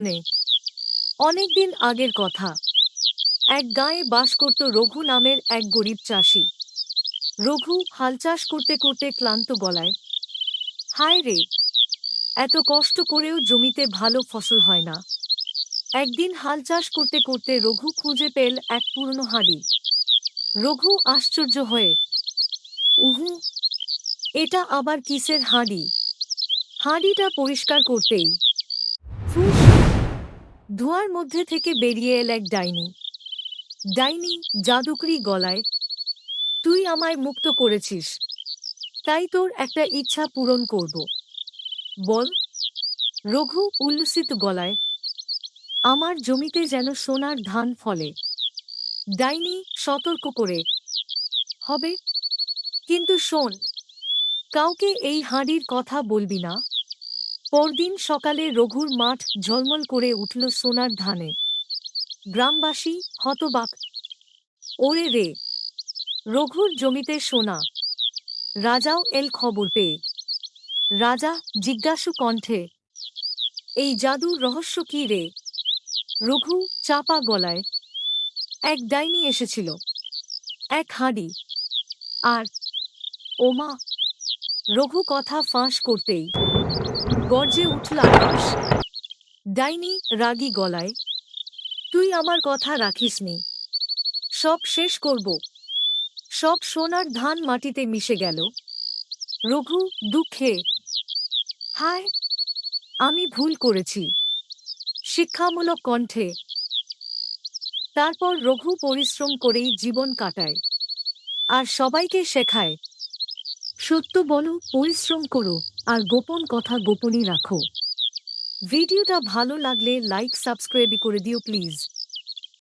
নে অনেকদিন আগের কথা। এক গাঁয়ে বাস করত রঘু নামের এক গরিব চাষি। রঘু হাল চাষ করতে করতে ক্লান্ত গলায়, হায় রে, এত কষ্ট করেও জমিতে ভালো ফসল হয় না। একদিন হাল চাষ করতে করতে রঘু খুঁজে পেল এক পুরনো হাঁড়ি। রঘু আশ্চর্য হয়ে, উহু, এটা আবার কিসের হাঁড়ি? হাঁড়িটা পরিষ্কার করতেই। ফুস ধোঁয়ার মধ্যে থেকে বেরিয়ে এল এক ডাইনি। ডাইনি, জাদুকরি গলায়, তুই আমায় মুক্ত করেছিস। তাই তোর একটা ইচ্ছা পূরণ করব। বল। রঘু উল্লসিত গলায়, আমার জমিতে যেন সোনার ধান ফলে। ডাইনি সতর্ক করে, হবে, কিন্তু শোন, কাউকে এই হাঁড়ির কথা বলবি না। পরদিন সকালে রঘুর মাঠ ঝলমল করে উঠল সোনার ধানে। গ্রামবাসী হতবাক, ওরে রে, রঘুর জমিতে সোনা, রাজাও এল খবর পেয়ে। রাজা জিজ্ঞাসু কণ্ঠে, এই জাদুর রহস্য কি রে? রঘু চাপা গলায়, এক ডাইনি এসেছিল, এক হাঁড়ি, আর, ওমা, রঘু কথা ফাঁস করতেই গর্জে উঠল আকাশ। ডাইনি, রাগী গলায়, তুই আমার কথা রাখিসনি সব শেষ করব। সব সোনার ধান মাটিতে মিশে গেল। রঘু, দুঃখে, হায়, আমি ভুল করেছি। শিক্ষামূলক কণ্ঠে। তারপর রঘু পরিশ্রম করেই জীবন কাটায়। আর সবাইকে শেখায় সত্য বলো, পরিশ্রম করো, আর গোপন কথা গোপনই রাখো। ভিডিওটা ভালো লাগলে লাইক সাবস্ক্রাইব করে দিও প্লিজ